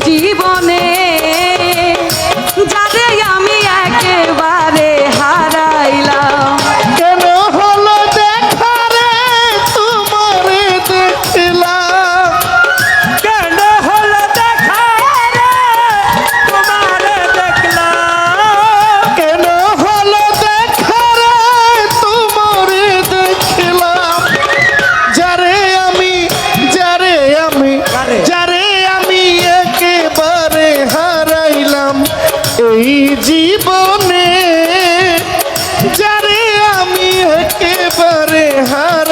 জীবন পারে হারা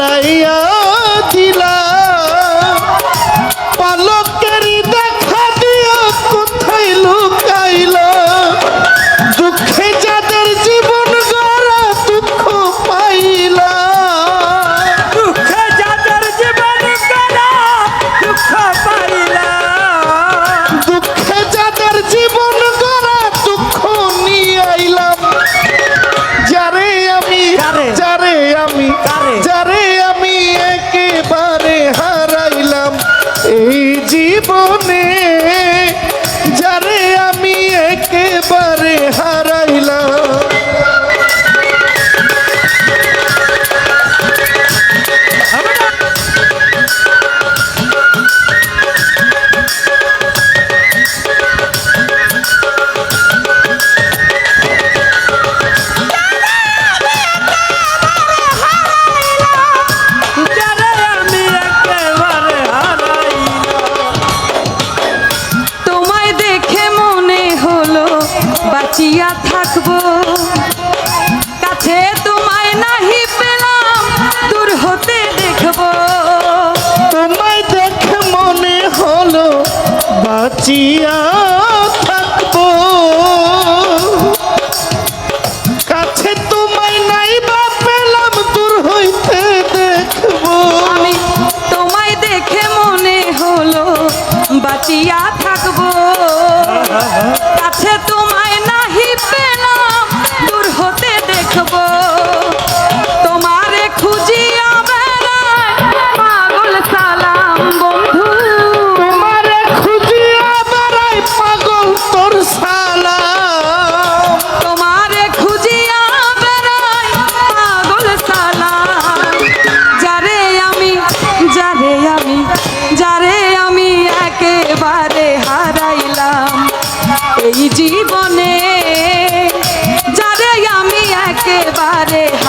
জ্বালাইয়া দিলা। পরে হার বাঁচিয়া থাকব। কাছে তোমায় নাহি পেলাম দূর হতে দেখব। তোমায় দেখে মনে হলো বাঁচিয়া থাকব। কাছে তোমায় নাই বা হইতে দেখব। তোমায় দেখে মনে হলো বাঁচিয়া থাকব। কাছে তো রে